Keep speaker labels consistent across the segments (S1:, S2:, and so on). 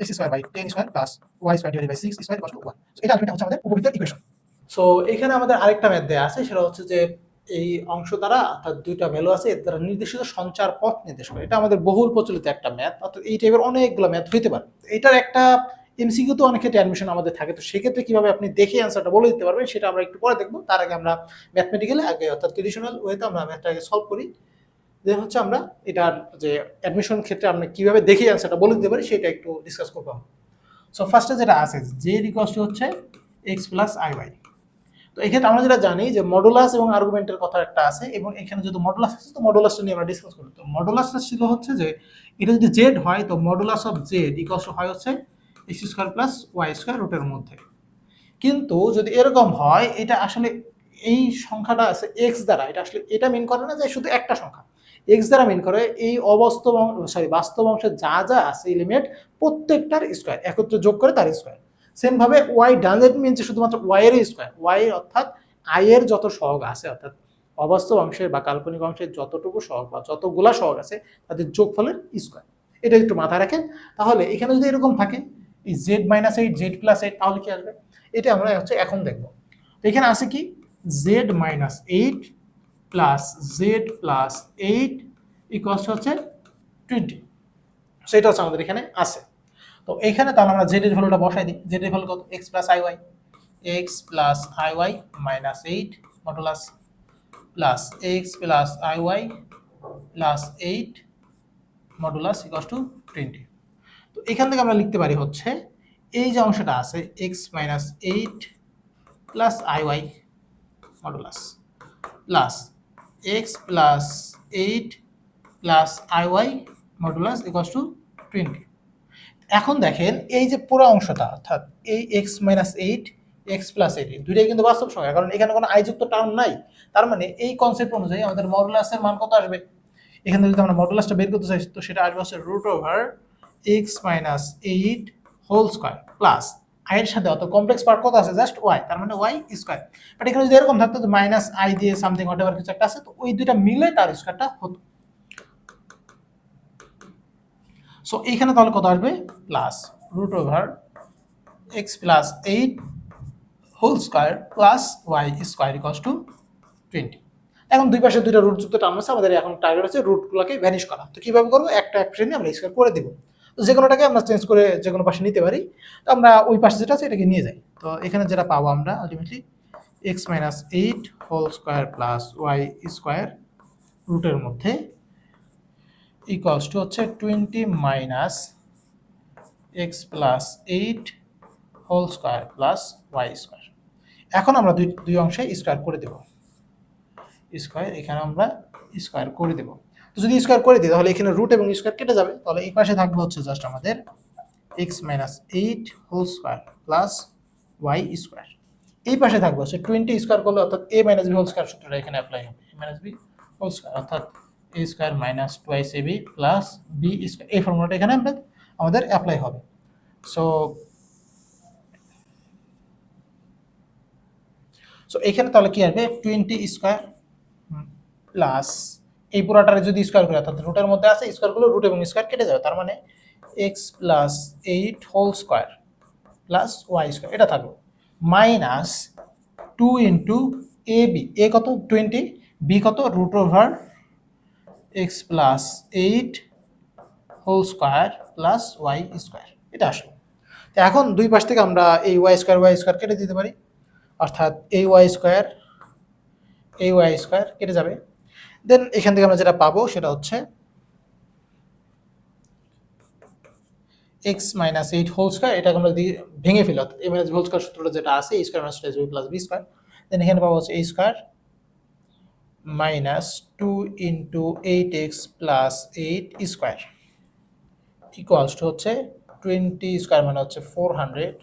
S1: X square by ten square plus y square divide by six square to one এটা ultimately হচ্ছে আমাদের উপবৃত্তের equation
S2: so এখানে আমাদের আরেকটা ম্যাথ দেওয়া আছে, সেটা হচ্ছে যে এই অংশ দ্বারা অর্থাৎ দুইটা ভ্যালু আছে, এর দ্বারা নির্দেশিত সঞ্চার পথ নির্দেশ করে। এটা আমাদের বহুল প্রচলিত একটা ম্যাথ অর্থাৎ এই টাইপের অনেকগুলো ম্যাথ হইতে পারে। এটার একটা এমসিকিউ তো অনেক ক্ষেত্রে অ্যাডমিশন আমাদের থাকে, তো সেক্ষেত্রে কীভাবে আপনি দেখে অ্যান্সারটা বলে দিতে পারবেন, সেটা আমরা একটু পরে দেখব। তার আগে আমরা ম্যাথমেটিক্যালি আগে, অর্থাৎ ট্রেডিশনাল ওয়েতে আমরা ম্যাথটা আগে সলভ করি। দেন হচ্ছে আমরা এটার যে অ্যাডমিশন ক্ষেত্রে আমরা কীভাবে দেখে অ্যান্সারটা বলে দিতে পারি সেটা একটু ডিসকাস করব সো ফার্স্টে যেটা আছে যে রিকোয়েস্ট হচ্ছে এক্স প্লাস আই ওয়াই তো এক্ষেত্রে আমরা যেটা জানি যে মডুলাস এবং আর্গুমেন্টের কথা একটা আছে এবং এখানে যদি মডুলাস আছে, তো মডুলাসটা নিয়ে আমরা ডিসকাস করি তো মডুলাসটা ছিল হচ্ছে যে, এটা যদি জেড হয়, তো মডুলাস অফ জেড ইকস হয় হচ্ছে x square plus y square রুটের মধ্যে। কিন্তু যদি এরকম হয়, এটা আসলে এই সংখ্যাটা আছে এক্স দ্বারা। এটা আসলে, এটা মিন করে না যে শুধু একটা সংখ্যা। এক্স দ্বারা মিন করে এই অবাস্তব সরি বাস্তব অংশে যা যা আছে এলিমেন্ট প্রত্যেকটার স্কোয়ার একত্রে যোগ করে তার স্কোয়ার সেম ভাবে ওয়াই ডাজেন্ট মিন যে শুধুমাত্র ওয়াই এর স্কোয়ার ওয়াই অর্থাৎ আই এর যত সহগ আছে, অর্থাৎ অবাস্তব অংশের বা কাল্পনিক অংশের যতটুকু সহগ বা যতগুলা সহগ আছে, তাদের যোগফলের স্কোয়ার এটা একটু মাথায় রাখেন। তাহলে এখানে যদি এরকম থাকে, এই z minus eight z plus eight তাহলে কি আসবে? এটা আমরা হচ্ছে এখন দেখব। এখানে আছে কি? Z minus eight plus z plus eight equals হচ্ছে টোয়েন্টি সেটা হচ্ছে আমাদের এখানে আছে। তো এখানে তাহলে আমরা জেড এর ভ্যালুটা বসাই দিই। জেড এর ভ্যালু কত? X plus i y x plus i y minus eight modulus plus x plus i y plus eight modulus equals to twenty তো এখান থেকে আমরা লিখতে পারি হচ্ছে, এই যে অংশটা আছে x minus eight plus i y modulus plus x plus eight plus i y modulus equals to twenty এখন দেখেন এই যে পুরো অংশটা, অর্থাৎ এই x minus eight x plus eight দুইটাই কিন্তু বাস্তব সংখ্যা, কারণ এখানে কোনো আইযুক্ত টার্ম নাই। তার মানে এই কনসেপ্ট অনুযায়ী আমাদের মডুলাসের মান কত আসবে? এখানে যদি আমরা মডুলাসটা বের করতে চাই, তো সেটা আসবে হচ্ছে root over x minus eight whole square plus i এর সাথে অত কমপ্লেক্স পার্ট কত আছে? জাস্ট ওয়াই তার মানে ওয়াই স্কোয়ার বাট এখানে যদি এরকম থাকতো যে মাইনাস আই দিয়ে সামথিং হোয়াট এভার কিছু একটা আছে, তো ওই দুইটা মিলে তার স্কোয়ারটা হতো। সো এইখানে তাহলে কত আসবে? Plus root over x plus eight whole square plus y square equals to twenty এখন দুই পাশে দুইটা রুট যুক্ত টার্ম আছে আমাদের এখন টার্গেট হচ্ছে রুটগুলোকে ভ্যানিশ করা। তো কীভাবে করব? একটা এক্সপ্রেশনে আমরা স্কোয়ার করে দেবো। তো যে কোনোটাকে আমরা চেঞ্জ করে যে কোনো পাশে নিতে পারি। তো আমরা ওই পাশে যেটা আছে এটাকে নিয়ে যাই। তো এখানে যেটা পাবো আমরা ultimately x minus eight whole square plus y square রুটের মধ্যে ইকুয়ালস টু হচ্ছে twenty minus x plus eight whole square plus y square এখন আমরা দুই দুই অংশে স্কোয়ার করে দেব। স্কোয়ার এখানে আমরা স্কোয়ার করে দেব। যদি স্কোয়ার করে দিই, তাহলে এখানে রুট এবং স্কোয়ার কেটে যাবে। তাহলে এই পাশে থাকবে হচ্ছে জাস্ট আমাদের x minus eight whole square plus y square এই পাশে থাকবে হচ্ছে টোয়েন্টি স্কোয়ার করলে অর্থাৎ a minus b whole square সূত্রটা এখানে অ্যাপ্লাই হবে। A minus b whole square অর্থাৎ a square minus twice a b plus b square এই ফর্মুলাটা এখানে আমরা, আমাদের অ্যাপ্লাই হবে। সো সো এখানে তাহলে কি আসবে? টোয়েন্টি স্কোয়ার প্লাস এই পুরাটারে যদি স্কোয়ার করে, অর্থাৎ রুটের মধ্যে আছে স্কোয়ারগুলো রুট এবং স্কোয়ার কেটে যাবে, তার মানে x plus eight whole square plus y square এটা থাকবে minus two into a b a কত? টোয়েন্টি বি কত? Root over x plus eight whole square plus y square এটা আসলো। তো এখন দুই পাশ থেকে আমরা এই ওয়াই স্কোয়ার ওয়াই স্কোয়ার কেটে দিতে পারি। অর্থাৎ এই ওয়াই স্কোয়ার এই ওয়াই স্কোয়ার কেটে যাবে। দেন এখান থেকে আমরা যেটা পাবো সেটা হচ্ছে x minus eight whole square এটাকে আমরা দিয়ে ভেঙে ফেলি, অর্থাৎ মাইনাস হোল স্কোয়ার সূত্রটা যেটা আছে এই square minus b plus b square then এখানে পাবো হচ্ছে এই square minus two into eight x plus eight square equals to হচ্ছে টোয়েন্টি স্কোয়ার মানে হচ্ছে ফোর হান্ড্রেড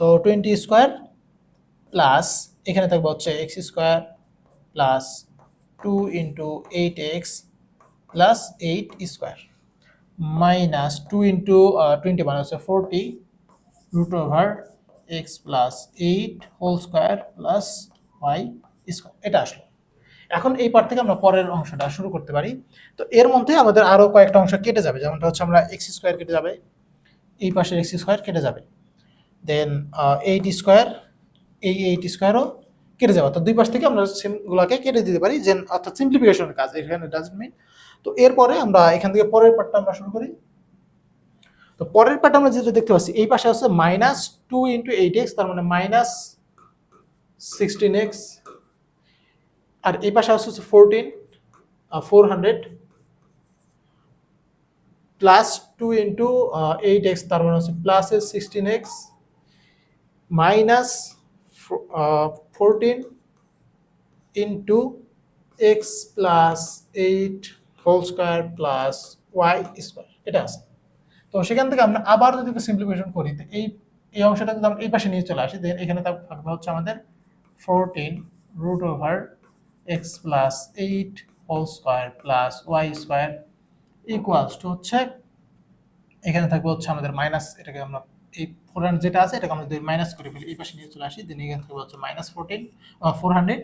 S2: তো টোয়েন্টি স্কোয়ার প্লাস এখানে থাকবে হচ্ছে x square plus two into eight x plus eight square minus two into twenty মানে হচ্ছে forty root over x plus eight whole square plus y square এটা আসলো। এখন এই পার্ট থেকে আমরা পরের অংশটা শুরু করতে পারি। তো এর মধ্যে আমাদের আরও কয়েকটা অংশ কেটে যাবে, যেমনটা হচ্ছে আমরা এক্স স্কোয়ার কেটে যাবে, এই পাশের এক্স স্কোয়ার কেটে যাবে। দেন এইট স্কোয়ার এই এইট স্কোয়ারও কেটে যাবে। অর্থাৎ দুই পাশ থেকে আমরা সিমগুলোকে কেটে দিতে পারি যে অর্থাৎ সিম্পলিফিকেশনের কাজ, এখানে ডাজন্ট মিন তো এরপরে আমরা এখান থেকে পরের পার্টটা আমরা শুরু করি। তো পরের পার্ট আমরা যেটা দেখতে পাচ্ছি, এই পাশে আছে minus two into eight x তার মানে মাইনাস সিক্সটিন এক্স আর এই পাশে আছে হচ্ছে fourteen four hundred plus two into eight x তার মানে হচ্ছে plus sixteen x minus fourteen into x plus eight whole square plus y square এটা আছে। তো সেখান থেকে আমরা আবার যদি সিম্পলিফিকেশন করি, তো এই এই অংশটা যদি আমরা এই পাশে নিয়ে চলে আসি দেন এখানে থাক- থাকবে হচ্ছে আমাদের fourteen root over x plus eight whole square plus y square equals to হচ্ছে, এখানে থাকবে হচ্ছে আমাদের মাইনাস এটাকে আমরা এই ফোর হান্ড্রেড যেটা আছে, এটাকে আমরা যদি মাইনাস করে ফেলি। এই পাশে নিয়ে চলে আসি দেন এখানে থাকবে হচ্ছে minus fourteen four hundred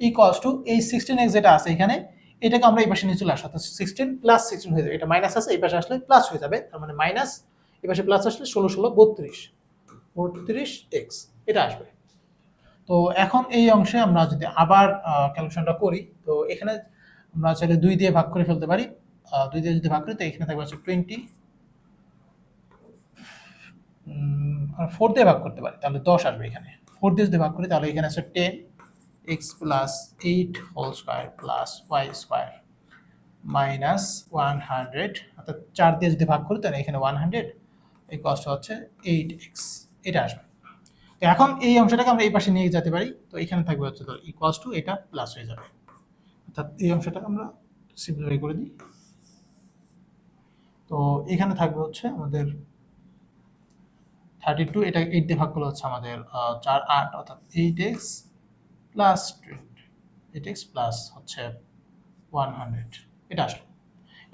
S2: equals to এই সিক্সটিন এক্স যেটা আছে এখানে, এটাকে আমরা এই পাশে নিয়ে চলে আসি। অর্থাৎ সিক্সটিন প্লাস সিক্সটিন হয়ে যাবে। এটা মাইনাস আছে, এই পাশে আসলে প্লাস হয়ে যাবে। তার মানে মাইনাস এই পাশে প্লাস আসলে ষোলো ষোলো, বত্রিশ। বত্রিশ এক্স এটা আসবে। তো এখন এই অংশে আমরা যদি আবার ক্যালকুলেশনটা করি, তো এখানে আমরা চাইলে দুই দিয়ে ভাগ করে ফেলতে পারি। দুই দিয়ে যদি ভাগ করি, তো এখানে থাকবে হচ্ছে টোয়েন্টি ফোর দিয়ে ভাগ করতে পারি, তাহলে দশ আসবে এখানে। ফোর দিয়ে যদি ভাগ করি, তাহলে এখানে আছে ten x plus eight whole square plus y square minus one hundred অর্থাৎ চার দিয়ে যদি ভাগ করি, তাহলে এখানে ওয়ান হান্ড্রেড এই কষ্ট হচ্ছে এইট এক্স এটা আসবে। তো এখন এই অংশটাকে আমরা এই পাশে নিয়ে যেতে পারি, তো এখানে থাকবে হচ্ছে তো ইকুয়ালস টু এটা প্লাস হয়ে যাবে। অর্থাৎ এই অংশটাকে আমরা সিম্পলিফাই করে দিই। তো এখানে থাকবে হচ্ছে আমাদের থার্টি টু এটা এইট দিয়ে ভাগ করলে হচ্ছে আমাদের চার আট, অর্থাৎ eight x plus eight x plus হচ্ছে ওয়ান হান্ড্রেড এটা আসলো।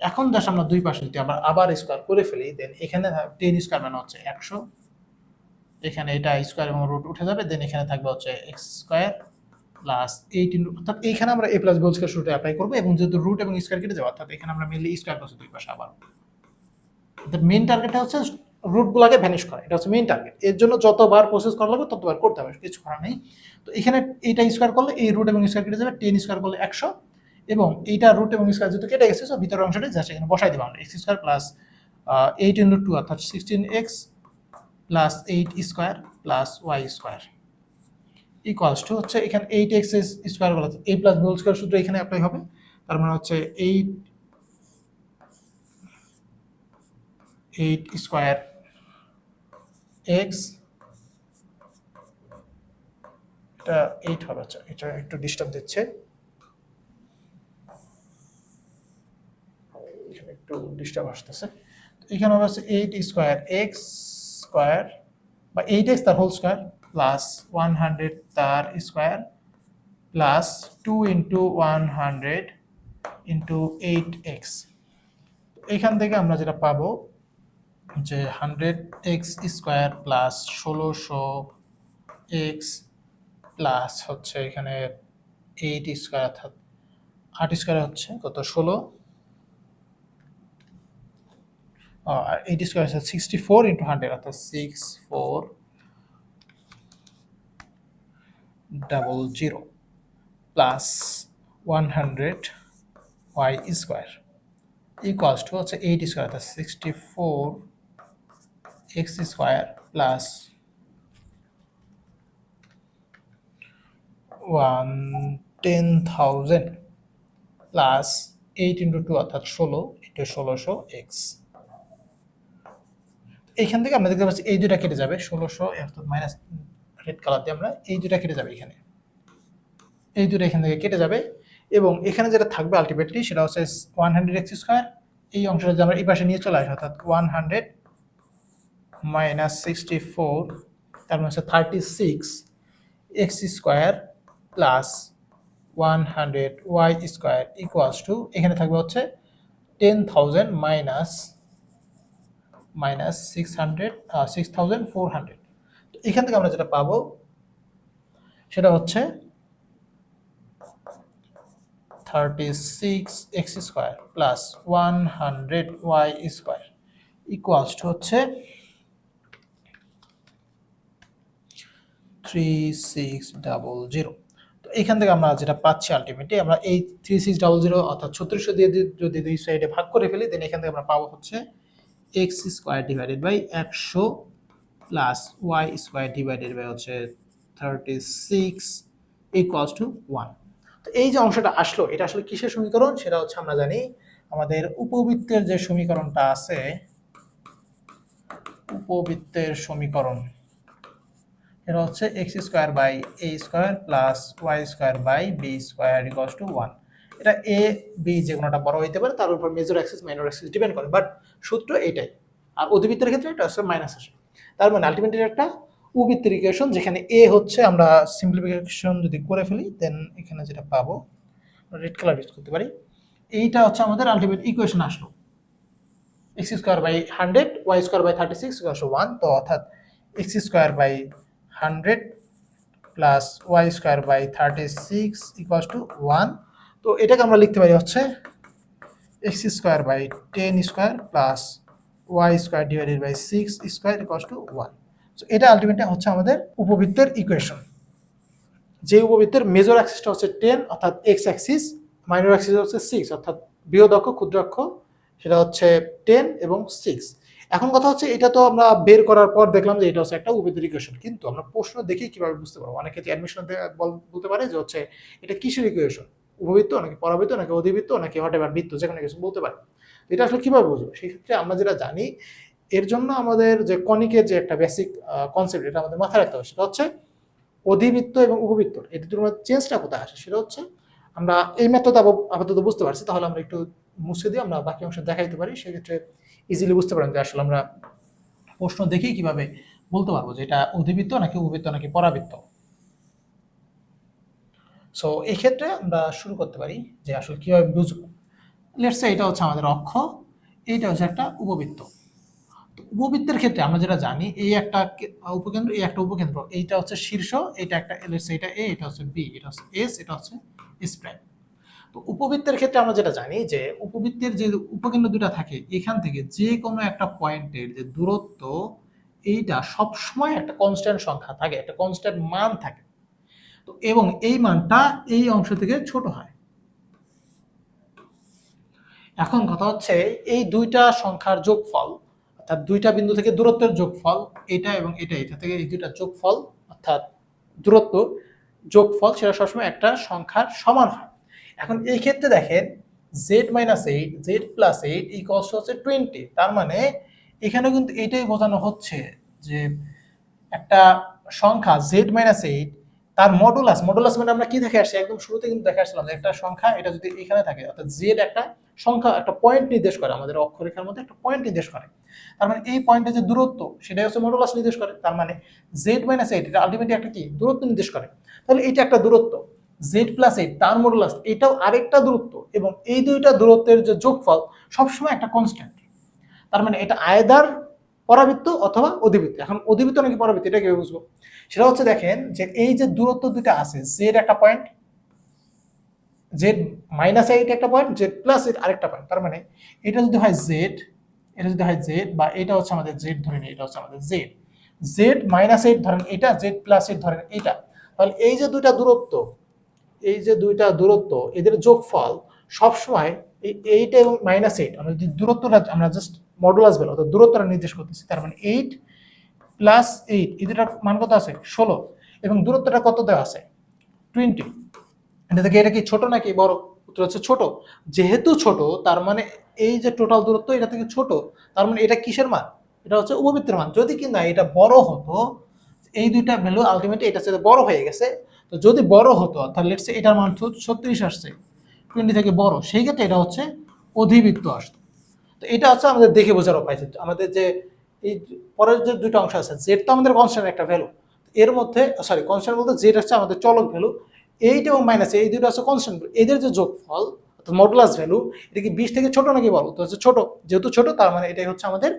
S2: এখন জাস্ট আমরা দুই পাশে যদি আমরা আবার স্কোয়ার করে ফেলি দেন এখানে টেন স্কোয়ার মানে হচ্ছে একশো। এখানে এটা স্কোয়ার এবং রুট উঠে যাবে দেন এখানে থাকবে হচ্ছে x square plus eight into অর্থাৎ এইখানে আমরা এ প্লাস বল স্কোয়ার শুরুটা অ্যাপ্লাই করব, এবং যেহেতু রুট এবং স্কোয়ার কেটে যাবে, অর্থাৎ এখানে আমরা মেনলি স্কোয়ার করছি দুই পাশে আবার। মেন টার্গেটটা হচ্ছে রুটগুলোকে ভ্যানিশ করা, এটা হচ্ছে মেইন টার্গেট এর জন্য যতবার প্রসেস করা লাগবে, ততবার করতে হবে, কিছু করার নেই। তো এখানে এইটা স্কোয়ার করলে, এই রুট এবং স্কোয়ার কেটে যাবে টেন স্কোয়ার করলে একশো। এবং এইটা রুট এবং স্কোয়ার যেহেতু কেটে গেছে সো ভিতরের অংশটা জাস্ট এখানে বসাই দেবো আমরা। X square plus eight into two অর্থাৎ sixteen x plus eight square plus y square equals to হচ্ছে এখানে এইট এক্স স্কোয়ার বলা এ প্লাস বি স্কোয়ার সূত্র এখানে অ্যাপ্লাই হবে। তার মানে হচ্ছে এইট এইট স্কোয়ার এক্স, এটা এইট হবে আচ্ছা এটা একটু ডিস্টার্ব দিচ্ছে। একটু ডিস্টার্ব আসতেছে। এখানে হবে এইট স্কোয়ার এক্স স্কোয়ার বা এইট এক্স তার whole square plus one hundred তার square plus two into one hundred into eight x. এখান থেকে আমরা যেটা পাবো যে হান্ড্রেড এক্স স্কোয়ার প্লাস ষোলোশো এক্স প্লাস হচ্ছে এখানে এইট স্কোয়ার অর্থাৎ আট স্কোয়ার হচ্ছে কত? ষোলো। আর এইট স্কোয়ার হচ্ছে সিক্সটি ফোর ইন্টু হান্ড্রেড অর্থাৎ six four double zero plus one hundred y square equals to হচ্ছে এইট স্কোয়ার অর্থাৎ sixty four x square plus one ten thousand plus eight into two অর্থাৎ ষোলো into ষোলোশো x এইখান থেকে আমরা দেখতে পাচ্ছি এই দুটা কেটে যাবে, ষোলোশো অর্থাৎ মাইনাস রেড কালার দিয়ে আমরা এই দুটা কেটে যাবে এখানে। এই দুটো এখান থেকে কেটে যাবে এবং এখানে যেটা থাকবে আলটিমেটলি সেটা হচ্ছে ওয়ান হান্ড্রেড এক্স স্কোয়ার এই অংশটা যে আমরা এই পাশে নিয়ে চলে আসি, অর্থাৎ one hundred minus sixty four তার মানে হচ্ছে thirty six x square plus one hundred y square equals to এখানে থাকবে হচ্ছে ten thousand minus minus six hundred six thousand four hundred এখান থেকে আমরা যেটা পাবো, সেটা হচ্ছে thirty six x square plus one hundred y square equals to হচ্ছে থ্রি সিক্স ডাবল জিরো তো এখান থেকে আমরা যেটা পাচ্ছি আলটিমেটলি আমরা এই থ্রি সিক্স ডাবল জিরো অর্থাৎ ছত্রিশশো দিয়ে যদি দুই সাইডে ভাগ করে ফেলি দেন এখান থেকে আমরা পাবো হচ্ছে এক্স স্কোয়ার ডিভাইডেড বাই একশো plus y square divided by হচ্ছে thirty six equals to one তো এই যে অংশটা আসলো, এটা আসলে কিসের সমীকরণ? সেটা হচ্ছে আমরা জানি আমাদের উপবৃত্তের যে সমীকরণটা আছে, উপবৃত্তের সমীকরণ। এটা হচ্ছে x square by a square plus y square by b square equals to one এটা এ বি যে কোনোটা বড় হইতে পারে, তার উপর major axis minor axis depend করে। বাট সূত্র এটাই। আর অধিবৃত্তের ক্ষেত্রে এটা হচ্ছে মাইনাস আসে। তার মানে আলটিমেটলি একটা উপবৃত্তের ইকুয়েশন যেখানে এ হচ্ছে আমরা সিম্পলিফিকেশন যদি করে ফেলি দেন এখানে যেটা পাবো রেড কালার ইউজ করতে পারি। এইটা হচ্ছে আমাদের আলটিমেট ইকুয়েশন আসলো। X square by hundred y square by thirty six one তো অর্থাৎ x square by hundred plus y square by thirty six equals to one তো এটাকে আমরা লিখতে পারি হচ্ছে x square by ten square plus y square divided by six square equals to one so এটা ultimately হচ্ছে আমাদের উপবৃত্তের ইকুয়েশন যে উপবৃত্তের মেজর অ্যাক্সিসটা হচ্ছে টেন অর্থাৎ এক্স অ্যাক্সিস মাইনর অ্যাক্সিস হচ্ছে সিক্স অর্থাৎ বৃহৎ অক্ষ ক্ষুদ্র অক্ষ সেটা হচ্ছে টেন এবং সিক্স এখন কথা হচ্ছে, এটা তো আমরা বের করার পর দেখলাম যে এটা হচ্ছে একটা ইকুয়েশন কিন্তু আমরা প্রশ্ন দেখে কীভাবে বুঝতে পারব? অনেকে যে অ্যাডমিশন বলতে পারে যে হচ্ছে, এটা কিসের ইকুয়েশন উপবৃত্ত নাকি পরাবৃত্ত নাকি অধিবৃত্ত নাকি হট এভার বৃত্ত যে কোনো কিছু বলতে পারে। এটা আসলে কীভাবে বুঝব? সেই ক্ষেত্রে আমরা যেটা জানি, এর জন্য আমাদের যে কনিকের যে একটা বেসিক কনসেপ্ট এটা আমাদের মাথায় রাখতে হবে, সেটা হচ্ছে অধিবৃত্ত এবং উপবৃত্ত। এই দুটোর মধ্যে চেঞ্জটা কোথায় আসে? সেটা হচ্ছে, আমরা এই মেথড আপাতত বুঝতে পারছি, তাহলে আমরা একটু মুছে দিয়ে আমরা বাকি অংশ দেখাইতে পারি। সেক্ষেত্রে ইজিলি বুঝতে পারেন যে আসলে আমরা প্রশ্ন দেখেই কীভাবে বলতে পারব যে এটা অধিবৃত্ত নাকি উপবৃত্ত নাকি পরাবৃত্ত। সো এই ক্ষেত্রে আমরা শুরু করতে পারি যে আসলে কীভাবে বুঝব। লেটসে এটা হচ্ছে আমাদের অক্ষ, এইটা হচ্ছে একটা উপবৃত্ত। উপবৃত্তের ক্ষেত্রে আমরা যেটা জানি, এই একটা উপকেন্দ্র, এই একটা উপকেন্দ্র, এইটা হচ্ছে শীর্ষ এটা একটা লেটসে এটা এ এটা হচ্ছে বি এটা হচ্ছে এস এটা হচ্ছে এস তো উপবৃত্তের ক্ষেত্রে আমরা যেটা জানি যে উপবৃত্তের যে উপকেন্দ্র দুটা থাকে, এখান থেকে যে কোনো একটা পয়েন্টের যে দূরত্ব, এইটা সবসময় একটা কনস্ট্যান্ট সংখ্যা থাকে, একটা কনস্ট্যান্ট মান থাকে। তো এবং এই মানটা এই অংশ থেকে ছোট হয়। এখন কথা হচ্ছে এই দুইটা সংখ্যার যোগফল, অর্থাৎ দুইটা বিন্দু থেকে দূরত্বের যোগফল, এটা এবং এটা এটা থেকে এই দুইটা যোগফল, অর্থাৎ দূরত্ব, যোগফল সেটা সবসময় একটা সংখ্যার সমান হয়। এখন এই ক্ষেত্রে দেখেন z minus eight z plus eight equals হচ্ছে টোয়েন্টি তার মানে এখানে কিন্তু এটাই বোঝানো হচ্ছে যে একটা সংখ্যা জেড মাইনাস এইট তার মডুলাস মডুলাস মানে আমরা কি দেখে আসছি? একদম শুরুতে কিন্তু দেখে আসছিলাম যে একটা সংখ্যা, এটা যদি এখানে থাকে, অর্থাৎ জেড একটা সংখ্যা, একটা পয়েন্ট নির্দেশ করে, আমাদের অক্ষরেখার মধ্যে একটা পয়েন্ট নির্দেশ করে। তার মানে এই পয়েন্টের যে দূরত্ব, সেটাই হচ্ছে মডুলাস নির্দেশ করে। তার মানে জেড মাইনাস এইট এটা আলটিমেটলি একটা কি? দূরত্ব নির্দেশ করে। তাহলে এটা একটা দূরত্ব। জেড প্লাস এইট তার মডুলাস এটাও আরেকটা দূরত্ব এবং এই দুইটা দূরত্বের যে যোগফল সবসময় একটা কনস্ট্যান্ট তার মানে এটা আয়দার পরাবৃত্ত অথবা অধিবৃত্ত। এখন অধিবৃত্ত নাকি পরাবৃত্ত, এটা কীভাবে বুঝব? সেটা হচ্ছে দেখেন যে এই যে দূরত্ব দুটো আছে জেড একটা পয়েন্ট জেড মাইনাস এইট একটা পয়েন্ট জেড প্লাস এইট আরেকটা পয়েন্ট তার মানে এটা যদি হয় জেড এটা যদি হয় জেড বা এটা হচ্ছে আমাদের জেড ধরে নিই, এটা হচ্ছে আমাদের জেড জেড মাইনাস এইট ধরেন এটা জেড প্লাস এইট ধরেন এটা তাহলে এই যে দুইটা দূরত্ব এই যে দুইটা দূরত্ব, এদের যোগফল সবসময় এই এইট এবং মাইনাস এইট আমরা যদি দূরত্বটা, আমরা জাস্ট মডুলাস বেল অর্থাৎ দূরত্বটা নির্দেশ করতেছি, তার মানে এইট প্লাস এইট এই দুটার মান কত আছে? ষোলো। এবং দূরত্বটা কত দেওয়া আছে? টোয়েন্টি এটা থেকে এটা কি ছোট নাকি বড়? উত্তর হচ্ছে ছোট। যেহেতু ছোট, তার মানে এই যে টোটাল দূরত্ব, এটা থেকে ছোট, তার মানে এটা কিসের মান? এটা হচ্ছে উপবৃত্তের মান। যদি কি না এটা বড় হতো এই দুইটা ভ্যালু আলটিমেটলি এটার সাথে বড় হয়ে গেছে। তো যদি বড় হতো অর্থাৎ লেটস এটার মান ছত্রিশ আসছে টোয়েন্টি থেকে বড়, সেই ক্ষেত্রে এটা হচ্ছে অধিবৃত্ত আসতো। তো এটা হচ্ছে আমাদের দেখে বোঝার উপায় আমাদের যে এই পরের যে দুটো অংশ আছে জেড তো আমাদের কনস্ট্যান্ট একটা ভ্যালু এর মধ্যে সরি কনস্ট্যান্ট বলতে জেড হচ্ছে আমাদের চলক ভ্যালু এইট এবং মাইনাস এই দুটো হচ্ছে কনস্ট্যান্ট ভ্যালু এদের যে যোগফল, অর্থাৎ মডুলাস ভ্যালু এটা কি বিশ থেকে ছোট নাকি বড়? তো হচ্ছে ছোট, যেহেতু ছোট, তার মানে এটাই হচ্ছে আমাদের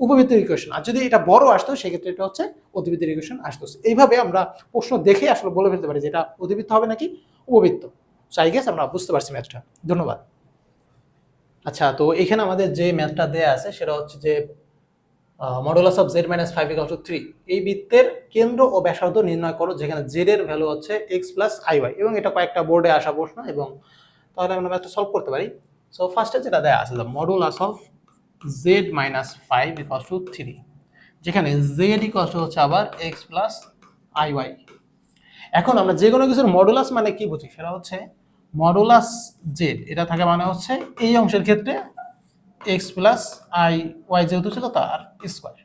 S2: উপবৃত্তের ইকুয়েশন আর যদি এটা বড় আসতো, সেক্ষেত্রে এটা হচ্ছে অধিবৃত্তের ইকুয়েশন আসতো। এইভাবে আমরা প্রশ্ন দেখে আসলে বলে ফেলতে পারি যে এটা অধিবৃত্ত হবে নাকি উপবৃত্ত। সো আই গেস আমরা বুঝতে পারছি ম্যাথটা ধন্যবাদ। আচ্ছা তো এখানে আমাদের যে ম্যাথটা দেয়া আছে, সেটা হচ্ছে যে modulus of z minus five equal to three এই বৃত্তের কেন্দ্র ও ব্যাসার্ধ নির্ণয় করো, যেখানে জেড এর ভ্যালু হচ্ছে এক্স প্লাস আই ওয়াই এবং এটা কয়েকটা বোর্ডে আসা প্রশ্ন এবং তাহলে আমরা ম্যাথটা সলভ করতে পারি। সো ফার্স্টে যেটা দেয়া আছে the modulus of z minus five equal to three যেখানে জেড ইকাল টু হচ্ছে আবার এক্স প্লাস আই ওয়াই এখন আমরা যে কোনো কিছুর মডুলাস মানে কি বুঝি? সেটা হচ্ছে মডুলাস জেড এটা থাকে মানে হচ্ছে এই অংশের ক্ষেত্রে এক্স প্লাস আই ওয়াই যেহেতু ছিল তার স্কোয়ার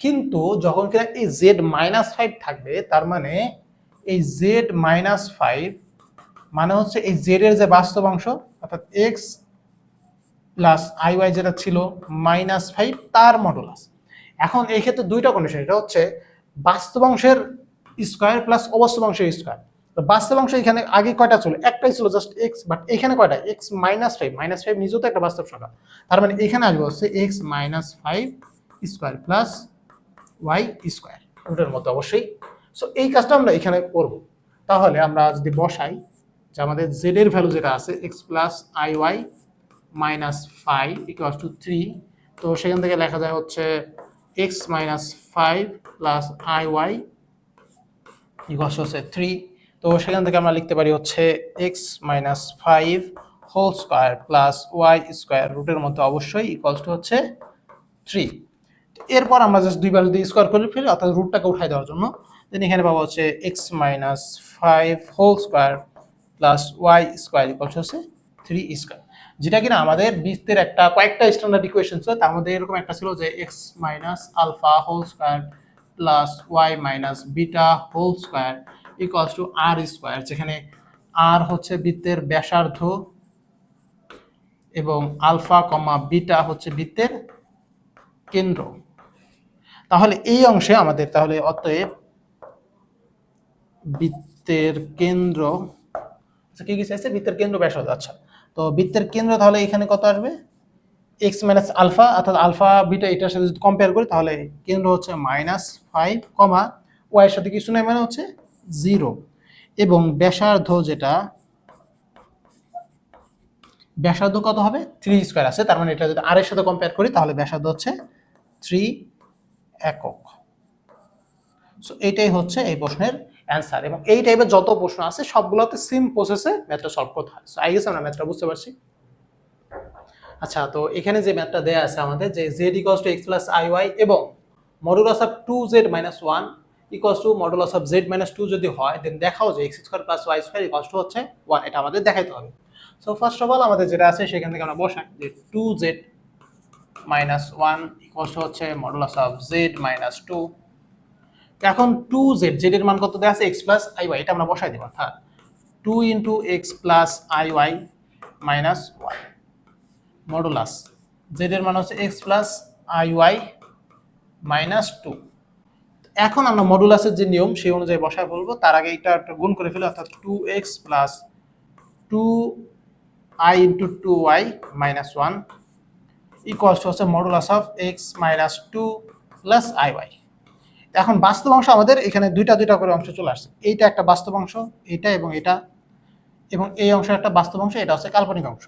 S2: কিন্তু যখন কিনা এই জেড মাইনাস ফাইভ থাকবে, তার মানে এই জেড মাইনাস ফাইভ মানে হচ্ছে এই জেড এর যে বাস্তব অংশ, অর্থাৎ এক্স প্লাস আই ওয়াই যেটা ছিল মাইনাস ফাইভ তার মডুলাস এখন এই ক্ষেত্রে দুইটা কন্ডিশন এটা হচ্ছে বাস্তব অংশের স্কোয়ার প্লাস অবাস্তব অংশের স্কোয়ার তো বাস্তব অংশ এখানে আগে কয়টা ছিল? একটাই ছিল জাস্ট এক্স বাট এখানে কয়টা? X minus five minus five নিজেও তো একটা বাস্তব সংখ্যা। তার মানে এখানে আসবে হচ্ছে x minus five square plus y square রুটের মতো অবশ্যই। সো এই কাজটা আমরা এখানে করব। তাহলে আমরা যদি বসাই যে আমাদের জেড এর ভ্যালু যেটা আছে x plus i y minus five equals to three তো সেখান থেকে লেখা যায় হচ্ছে x minus five plus i y equals হচ্ছে থ্রি তো সেখান থেকে আমরা লিখতে পারি হচ্ছে x minus five whole square plus y square রুটের মধ্যে অবশ্যই ইকুয়ালস টু হচ্ছে থ্রি এরপর আমরা জাস্ট দুইবার যদি স্কোয়ার করে ফেলি, অর্থাৎ রুটটাকে উঠাই দেওয়ার জন্য দেন এখানে পাবো হচ্ছে x minus five whole square plus y square equals হচ্ছে থ্রি স্কোয়ার যেটা কিনা আমাদের বৃত্তের একটা কয়েকটা স্ট্যান্ডার্ড ইকুয়েশন ছিল, তার মধ্যে এরকম একটা ছিল যে x minus alpha whole square plus y minus beta whole square equals to r square যেখানে আর হচ্ছে বৃত্তের ব্যাসার্ধ এবং আলফা কমা বিটা হচ্ছে বৃত্তের কেন্দ্র। তাহলে এই অংশে আমাদের তাহলে অতএব বৃত্তের কেন্দ্র আচ্ছা কি কি চাইছে? বৃত্তের কেন্দ্র ব্যাসার্ধ আচ্ছা। তো বৃত্তের কেন্দ্র তাহলে এখানে কত আসবে? এক্স মাইনাস আলফা অর্থাৎ আলফা বিটা এটার সাথে যদি কম্পেয়ার করি, তাহলে কেন্দ্র হচ্ছে মাইনাস ফাইভ কমা ওয়াইয়ের সাথে কিছু নাই মানে হচ্ছে জিরো এবং ব্যাসার্ধ যেটা, ব্যাসার্ধ কত হবে? থ্রি স্কোয়ার আছে, তার মানে এটা যদি আর এর সাথে কম্পেয়ার করি, তাহলে ব্যাসার্ধ হচ্ছে থ্রি একক। সো এইটাই হচ্ছে এই প্রশ্নের অ্যান্সার এবং এই টাইপের যত প্রশ্ন আছে, সবগুলোতে সেম প্রসেসে ম্যাথটা সলভ করতে হয়। সো আই গেস আমরা ম্যাথটা বুঝতে পারছি। আচ্ছা তো এখানে যে ম্যাথটা দেয়া আছে আমাদের, যে z equals to x plus i y এবং modulus of two z minus one equals to modulus of z minus two যদি হয় দেন দেখাও যে x square plus y square equals to হচ্ছে ওয়ান এটা আমাদের দেখাইতে হবে। সো ফার্স্ট অফ অল আমাদের যেটা আছে, সেখান থেকে আমরা বসাই যে two z minus one equals to হচ্ছে modulus of z minus two এখন টু জেড জেড এর মান কত দেওয়া আছে? এক্স প্লাস আই ওয়াই এটা আমরা বসাই দেবো, অর্থাৎ two into x plus i y minus y modulus z এর মান হচ্ছে x plus i y minus two এখন আমরা মডুলাসের যে নিয়ম, সেই অনুযায়ী বসায় বলব তার আগে এটা একটা গুণ করে ফেলি, অর্থাৎ two x plus two i into two y minus one equals হচ্ছে modulus of x minus two plus i y এখন বাস্তব অংশ আমাদের এখানে দুইটা দুইটা করে অংশ চলে আসছে। এইটা একটা বাস্তব অংশ এটা এবং এটা, এবং এই অংশ একটা বাস্তব অংশ, এটা হচ্ছে কাল্পনিক অংশ।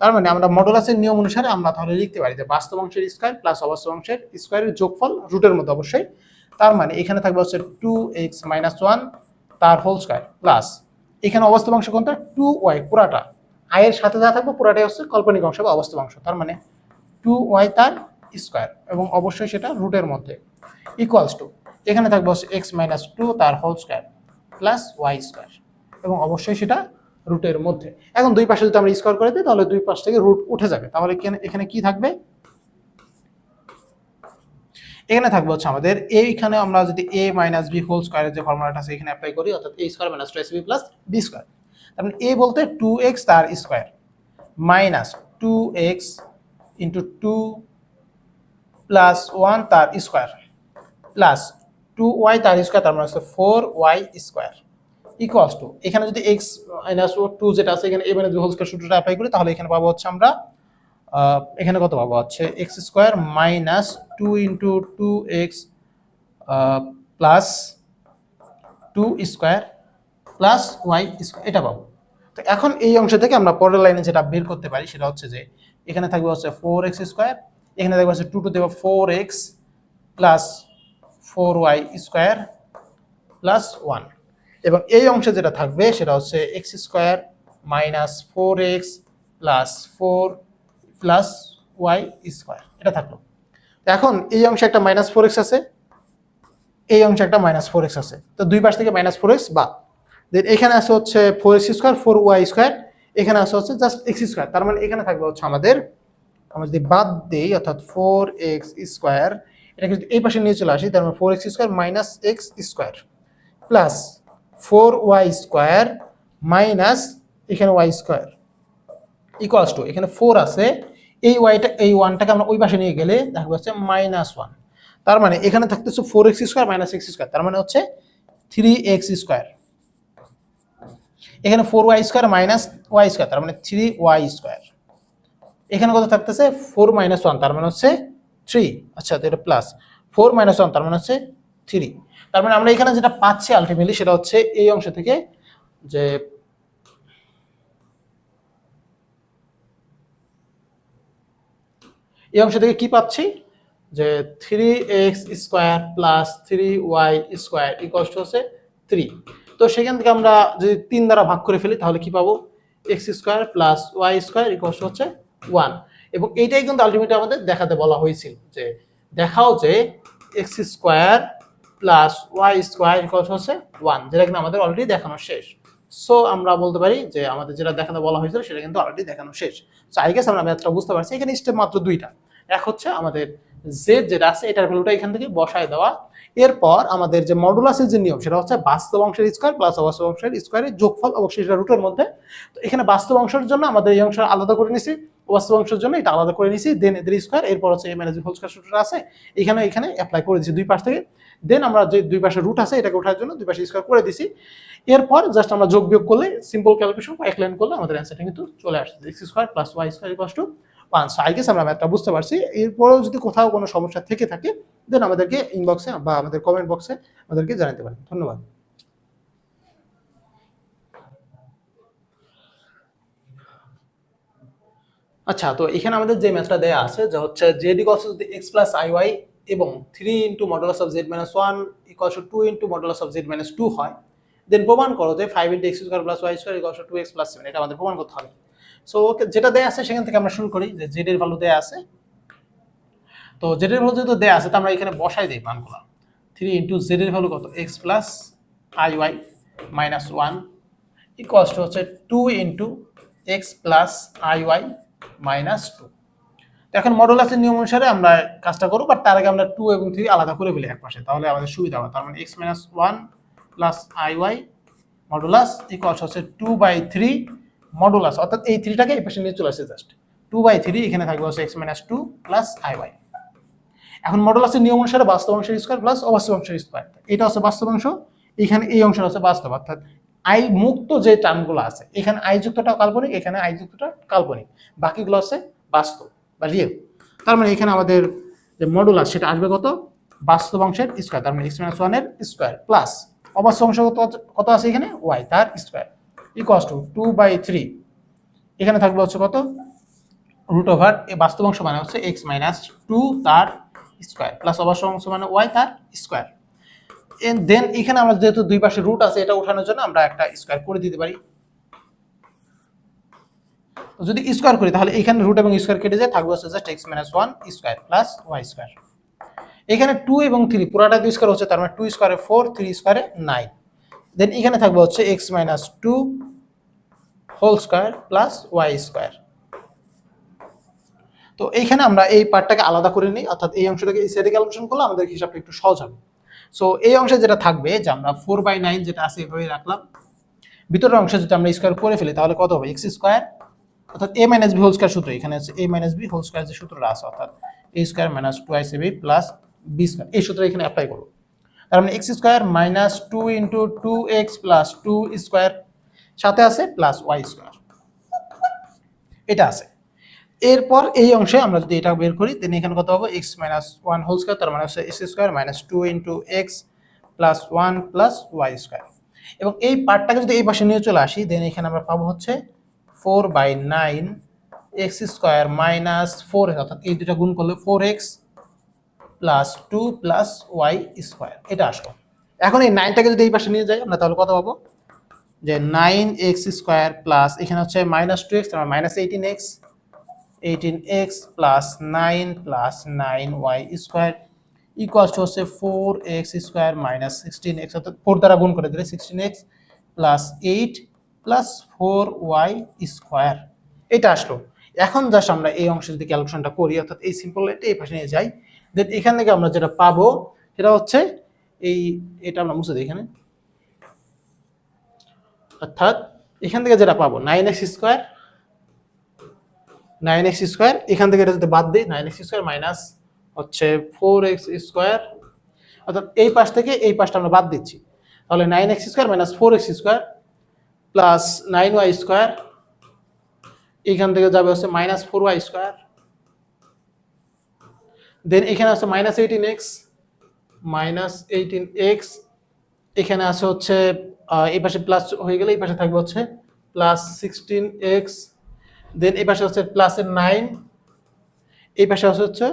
S2: তার মানে আমরা মডুলাসের নিয়ম অনুসারে আমরা তাহলে লিখতে পারি যে বাস্তব অংশের স্কোয়ার প্লাস অবাস্তব অংশের স্কোয়ারের যোগফল রুটের মধ্যে অবশ্যই। তার মানে এখানে থাকবে হচ্ছে টু এক্স মাইনাস ওয়ান তার হোল স্কোয়ার প্লাস এখানে অবাস্তব অংশ কোনটা? টু ওয়াই পুরাটা। আয়ের সাথে যা থাকবে, পুরাটাই হচ্ছে কাল্পনিক অংশ বা অবাস্তব অংশ। তার মানে টু ওয়াই তার স্কোয়ার এবং অবশ্যই সেটা রুটের মধ্যে। ইকুয়ালস টু এখানে থাকবে হচ্ছে এক্স মাইনাস টু তার whole square plus y square এবং অবশ্যই সেটা রুটের মধ্যে। এখন দুই পাশে যদি আমরা স্কোয়ার করে দিই, তাহলে দুই পাশ থেকে রুট উঠে যাবে। তাহলে এখানে কি থাকবে? এখানে থাকবে হচ্ছে আমাদের এইখানে আমরা যদি এ মাইনাস বি হোল স্কোয়ারের যে ফর্মুলাটা আছে, এখানে অ্যাপ্লাই করি, অর্থাৎ a square minus two b plus b square তার মানে এ বলতে টু এক্স তার square minus two x into two plus one তার স্কোয়ার প্লাস টু ওয়াই তার স্কোয়ার তার মানে হচ্ছে four y square equals to এখানে যদি এক্স মাইনাস টু যেটা আছে, এখানে এ মাইনাস হোল স্কোয়ার সূত্রটা অ্যাপ্লাই করি, তাহলে এখানে পাবো হচ্ছে আমরা এখানে কত পাবো? হচ্ছে x square minus two into two x plus two square plus y square এটা পাবো। তো এখন এই অংশ থেকে আমরা পরের লাইনে যেটা বের করতে পারি, সেটা হচ্ছে যে এখানে থাকবে হচ্ছে ফোর এক্স স্কোয়ার এখানে থাকবে হচ্ছে টু টু দেওয়া four x plus four y square plus one এবং এই অংশে যেটা থাকবে সেটা হচ্ছে x square minus four x plus four plus y square এটা থাকল। এখন এই অংশে একটা মাইনাস ফোর এক্স আছে, এই অংশে একটা মাইনাস ফোর এক্স আছে। তো দুই পাশ থেকে মাইনাস ফোর এক্স বা দেন এখানে আছে হচ্ছে four x square four y square এখানে আছে হচ্ছে জাস্ট এক্স স্কোয়ার তার মানে এখানে থাকবে হচ্ছে আমাদের, আমরা যদি বাদ দিই অর্থাৎ ফোর এক্স স্কোয়ার এটাকে যদি এই পাশে নিয়ে চলে আসি, তার মানে four x square minus x square plus four y square minus এখানে ওয়াই স্কোয়ার ইকুয়ালস টু এখানে ফোর আছে, এই ওয়াইটা এই ওয়ানটাকে আমরা ওই পাশে নিয়ে গেলে দেখব হচ্ছে মাইনাস ওয়ান তার মানে এখানে থাকতেছে four x square minus x square তার মানে হচ্ছে থ্রি এক্স স্কোয়ার এখানে four y square minus y square তার মানে থ্রি ওয়াই স্কোয়ার এখানে কত থাকতেছে? ফোর মাইনাস ওয়ান তার মানে হচ্ছে থ্রি আচ্ছা এটা প্লাস ফোর মাইনাস ওয়ান তার মানে হচ্ছে থ্রি তার মানে আমরা এখানে যেটা পাচ্ছি আলটিমেটলি সেটা হচ্ছে এই অংশ থেকে যে এই অংশ থেকে কি পাচ্ছি? যে three x square plus three y square equals হচ্ছে থ্রি তো সেখান থেকে আমরা যদি তিন দ্বারা ভাগ করে ফেলি, তাহলে কি পাবো? X square plus y square equals হচ্ছে ওয়ান এবং এইটাই কিন্তু আলটিমেটলি আমাদের দেখাতে বলা হয়েছিল যে দেখাও যে x square plus y square equals হচ্ছে ওয়ান যেটা কিন্তু আমাদের অলরেডি দেখানো শেষ। সো আমরা বলতে পারি যে আমাদের যেটা দেখাতে বলা হয়েছিল সেটা কিন্তু অলরেডি দেখানো শেষ। সো আই গেস আমরা ম্যাথটা বুঝতে পারছি। এখানে স্টেপ মাত্র দুইটা। এক হচ্ছে আমাদের জেড যেটা আছে, এটার ভ্যালুটা এখান থেকে বসায় দেওয়া। এরপর আমাদের যে মডুলাসের যে নিয়ম, সেটা হচ্ছে বাস্তব অংশের স্কোয়ার প্লাস অবাস্তব অংশের স্কোয়ারের যোগফল অবশ্যই সেটা রুটের মধ্যে। তো এখানে বাস্তব অংশের জন্য আমাদের এই অংশ আলাদা করে নিছি। অবাস্তব অংশের জন্য এটা আলাদা করে নিছি দেন এদের স্কোয়ার এরপর হচ্ছে এম এনএস হোল স্কোয়ার আছে। এখানে এখানে অ্যাপ্লাই করে দিছি দুই পাশ থেকে। দেন আমরা যে দুই পাশে রুট আছে, এটাকে ওঠার জন্য দুই পাশে স্কোয়ার করে দিছি। এরপর জাস্ট আমরা যোগ বিয়োগ করলে সিম্পল ক্যালকুলেশন এক লাইন করলে আমাদের অ্যান্সারটা কিন্তু চলে আসছে x square plus y square equal to one so I guess আমরা ম্যাথটা বুঝতে পারছি। এরপরেও যদি কোথাও কোনো সমস্যা থেকে থাকে দেন আমাদেরকে ইনবক্সে বা আমাদের কমেন্ট বক্সে আমাদেরকে জানাতে পারেন। ধন্যবাদ। আচ্ছা তো এখানে আমাদের যে ম্যাথটা দেয়া আছে, যা হচ্ছে জেড ইকলস যদি এক্স প্লাস আই ওয়াই এবং three into modulus of z minus one equals two into modulus of z minus two হয় দেন প্রমাণ করো যে five into x square plus y square equals two x plus seven এটা আমাদের প্রমাণ করতে হবে। সো ওকে যেটা দেয়া আছে সেখান থেকে আমরা শুরু করি যে জেড এর ভ্যালু দেয়া আছে। তো জেড এর ভ্যালু যেহেতু দেয়া আছে, তো আমরা এখানে বসাই দিই মানগুলো। থ্রি ইন্টু জেড এর ভ্যালু কত? X plus i y minus one equals to হচ্ছে two into x plus i y minus two এখন মডুলাসের নিয়ম অনুসারে আমরা কাজটা করব বাট তার আগে আমরা টু এবং থ্রি আলাদা করে ফেলি এক পাশে তাহলে আমাদের সুবিধা হবে। তার মানে x minus one plus i y modulus equals হচ্ছে টু বাই থ্রি মডুলাস অর্থাৎ এই থ্রিটাকে এই পাশে নিয়ে চলে আসছে জাস্ট টু বাই থ্রি এখানে থাকবে হচ্ছে x minus two plus i y এখন মডুলাসের নিয়ম অনুসারে বাস্তব অংশের স্কোয়ার প্লাস অবাস্তব অংশের স্কোয়ার এটা হচ্ছে বাস্তব অংশ এখানে এই অংশটা হচ্ছে বাস্তব। অর্থাৎ আই মুক্ত যে টার্মগুলো আছে, এখানে আই যুক্তটা কাল্পনিক, এখানে আই যুক্তটা কাল্পনিক। বাকিগুলো আছে বাস্তব বা রিয়েল তার মানে এখানে আমাদের যে মডুলাস সেটা আসবে কত? বাস্তব অংশের স্কোয়ার তার মানে এক্স মাইনাস ওয়ানের স্কোয়ার প্লাস অবাস্তব অংশ কত আছে? এখানে? ওয়াই তার square equals to two by three এখানে থাকবে হচ্ছে কত? রুট ওভার এই বাস্তব অংশ মানে হচ্ছে এক্স মাইনাস টু তার স্কোয়ার প্লাস অবাস্তব অংশ মানে ওয়াই তার স্কোয়ার দেন এখানে আমরা যেহেতু দুই পাশে রুট আছে, এটা ওঠানোর জন্য আমরা একটা স্কোয়ার করে দিতে পারি। যদি স্কোয়ার করি, তাহলে এখানে রুট এবং স্কোয়ার কেটে যায়, থাকবে হচ্ছে just x minus one square plus y square এখানে টু এবং থ্রি পুরাটা দুই স্কোয়ার হচ্ছে, তার মানে টু স্কোয়ারে ফোর থ্রি স্কোয়ারে নাইন দেন এখানে থাকবে হচ্ছে x minus two whole square plus y square তো এইখানে আমরা এই পার্টটাকে আলাদা করে নিই, অর্থাৎ এই অংশটাকে এই সাইডে ক্যালকুলেশন করলে আমাদের হিসাবটা একটু সহজ হবে। সো এই অংশে যেটা থাকবে, যে আমরা ফোর বাই নাইন যেটা আছে এভাবেই রাখলাম, ভিতরের অংশে যদি আমরা স্কোয়ার করে ফেলি, তাহলে কত হবে? এক্স স্কোয়ার অর্থাৎ a minus b whole square সূত্র, এখানে হচ্ছে a minus b whole square যে সূত্রটা আছে, অর্থাৎ এ স্কোয়ার মাইনাস টু আইস বি প্লাস বি স্কোয়ার এই সূত্র এখানে অ্যাপ্লাই করব। তার মানে x square minus two into two x plus two square সাথে আছে প্লাস ওয়াই স্কোয়ার এটা আছে। এরপর এই অংশে আমরা যদি এটা বের করি দেন এখানে কত হবে x minus one whole square তার মানে হচ্ছে x square minus two into x plus one plus y square এবং এই পার্টটাকে যদি এই পাশে নিয়ে চলে আসি দেন এখানে আমরা পাবো হচ্ছে four by nine x square minus four অর্থাৎ এই দুটা গুণ করলে four x plus two plus y square এটা আসলো। এখন এই নাইনটাকে যদি এই পাশে নিয়ে যাই, আমরা তাহলে কত পাবো? যে নাইন এক্স স্কোয়ার প্লাস এখানে হচ্ছে minus two x minus eighteen x eighteen x plus nine plus nine y square equals to হচ্ছে four x square minus sixteen x অর্থাৎ ফোর দ্বারা গুণ করে দিলে sixteen x plus eight plus four y square এটা আসলো। এখন just আমরা এই অংশ যদি ক্যালকুলেশনটা করি, অর্থাৎ এই সিম্পল এটা এই পাশে নিয়ে যাই। দেন এখান থেকে আমরা যেটা পাবো, সেটা হচ্ছে এই, এটা আমরা মুছে দিই এখানে। অর্থাৎ এখান থেকে যেটা পাবো nine x square nine x square এখান থেকে এটা যদি বাদ দিই নাইন এক্স স্কোয়ার মাইনাস হচ্ছে ফোর এক্স স্কোয়ার অর্থাৎ এই পাশ থেকে এই পাশটা আমরা বাদ দিচ্ছি। তাহলে nine x square minus four x square plus nine y square এখান থেকে যাবে হচ্ছে minus four y square then এখানে আছে minus eighteen x minus eighteen x এখানে আছে হচ্ছে এই পাশে প্লাস হয়ে গেলে এই পাশে থাকবে হচ্ছে প্লাস সিক্সটিন এক্স দেন এই পাশে হচ্ছে প্লাসের নাইন এই পাশে হচ্ছে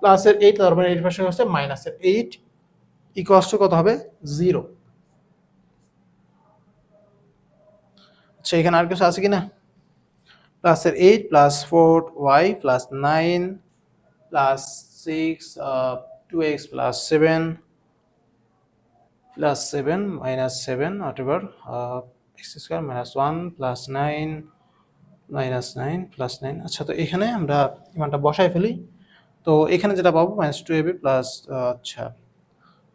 S2: প্লাসের এইট তার মানে এই পাশে হচ্ছে মাইনাসের এইট ইকুয়ালস টু কত হবে? জিরো আচ্ছা এখানে আর কিছু আছে কি না প্লাসের eight plus four y plus nine plus six two x plus seven plus seven minus seven whatever x square minus one plus nine minus nine plus nine আচ্ছা তো এখানে আমরা ইমানটা বসাই ফেলি। তো এখানে যেটা পাবো minus two a b plus আচ্ছা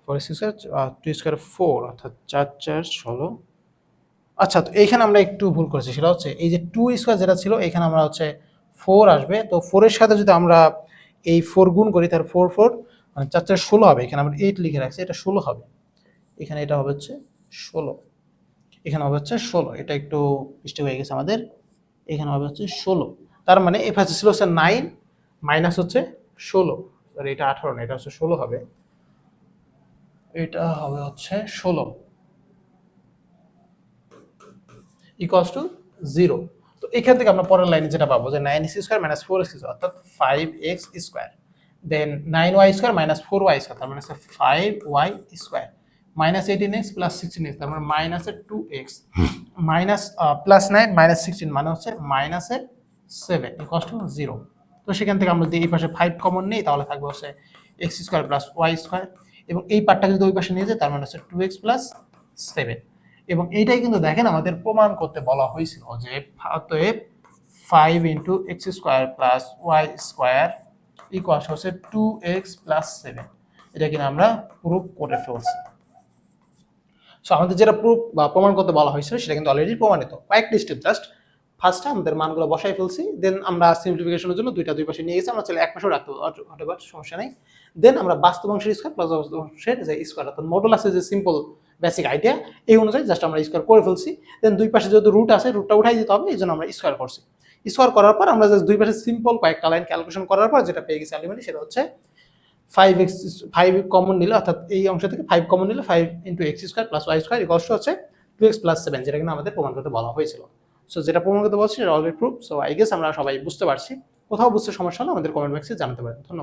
S2: four square two square four অর্থাৎ চার চার ষোলো। আচ্ছা তো এইখানে আমরা একটু ভুল করেছি, সেটা হচ্ছে এই যে টু স্কোয়ার যেটা ছিল, এখানে আমরা হচ্ছে ফোর আসবে। তো ফোরের সাথে যদি আমরা এই ফোর গুণ করি তার ফোর ফোর মানে চার চার ষোলো হবে। এখানে আমরা এইট লিখে রাখছি, এটা ষোলো হবে। এখানে এটা হবে হচ্ছে ষোলো। এখানে হবে হচ্ছে ষোলো। এটা একটু মিস্টেক হয়ে গেছে আমাদের। এখানে হবে হচ্ছে ষোলো। তার মানে এ পাশে ছিল হচ্ছে নাইন মাইনাস হচ্ছে ষোলো। আর এটা আঠারো না, এটা হচ্ছে ষোলো হবে। এটা হবে হচ্ছে ষোলো। ইকুয়ালস টু জিরো তো এখান থেকে আমরা পরের লাইনে যেটা পাবো যে nine x square minus four x square অর্থাৎ five x square then nine y square minus four y square তার মানে five y square minus eighteen x plus sixteen x তার মানে মাইনাসের two x minus plus nine minus sixteen মানে হচ্ছে মাইনাসের seven equals to zero তো সেখান থেকে আমরা যদি এই পাশে ফাইভ কমন নিই তাহলে থাকবে হচ্ছে x square plus y square এবং এই পার্টটাকে যদি ওই পাশে নিয়ে যায় তার মানে হচ্ছে টু এক্স প্লাস সেভেন এবং এইটাই কিন্তু দেখেন আমাদের প্রমাণ করতে বলা হয়েছিল যে অতএব five into x square plus y square equals হচ্ছে টু এক্স প্লাস সেভেন এটা কিনা আমরা প্রুফ করে ফেলছি। সো আমাদের যেটা প্রুফ বা প্রমাণ করতে বলা হয়েছিল, সেটা কিন্তু অলরেডি প্রমাণিত। কয়েকটি স্টেপ জাস্ট ফার্স্টে আমাদের মানগুলো বসাই ফেলছি দেন আমরা সিম্পলিফিকেশনের জন্য দুইটা দুই পাশে নিয়ে গেছি, আমরা চাইলে এক পাশেও রাখতে হতে সমস্যা নেই। দেন আমরা বাস্তব অংশের স্কোয়ার প্লাস বাস্তব অংশের যে স্কোয়ার অর্থাৎ মডেল আছে যে সিম্পল বেসিক আইডিয়া এই অনুযায়ী জাস্ট আমরা স্কোয়ার করে ফেলছি। দেন দুই পাশে যেহেতু রুট আছে রুটটা উঠাই দিতে হবে এই জন্য আমরা স্কোয়ার করছি। স্কোয়ার করার পর আমরা জাস্ট দুই পাশে সিম্পল কয়েকটা লাইন ক্যালকুলেশন করার পর যেটা পেয়ে গেছি আলটিমেটলি সেটা হচ্ছে ফাইভ এক্স ফাইভ কমন নিলে, অর্থাৎ এই অংশ থেকে ফাইভ কমন নিলে five into x square plus y square ইকস্ট হচ্ছে টু এক্স প্লাস সেভেন যেটা কিন্তু আমাদের প্রমাণ করতে বলা হয়েছিল। সো যেটা প্রমাণ করতে বলছি, সেটা already proof so I guess আমরা সবাই বুঝতে পারছি। কোথাও বুঝতে সমস্যা হলে আমাদের কমেন্ট বক্সে জানাতে পারেন। ধন্যবাদ।